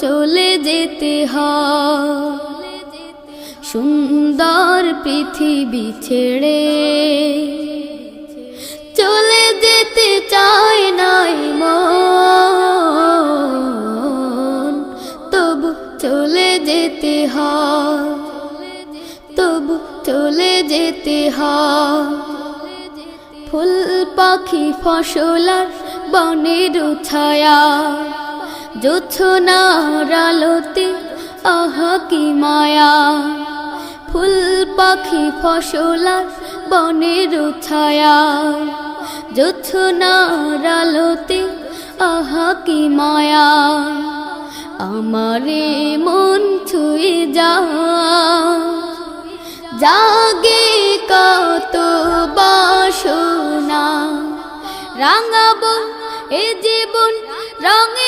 চলে যেতে হয়। সুন্দর পৃথিবী ছেড়ে চলে যেতে চায় নাই মন। তবু চলে যেতে হয়। তবু চলে যেতে ফুল পাখি ফসলার বনের ছায়া। জোছনার আলোতে, আহা কি মায়া। ফুল পাখি ফসলার বনের ছায়া। জোছনার আলোতে, আহা কি মায়া। আমারে মন ছুঁয়ে যা। জাগে কত বাসনা। রাঙাবো এ জীবন, রঙে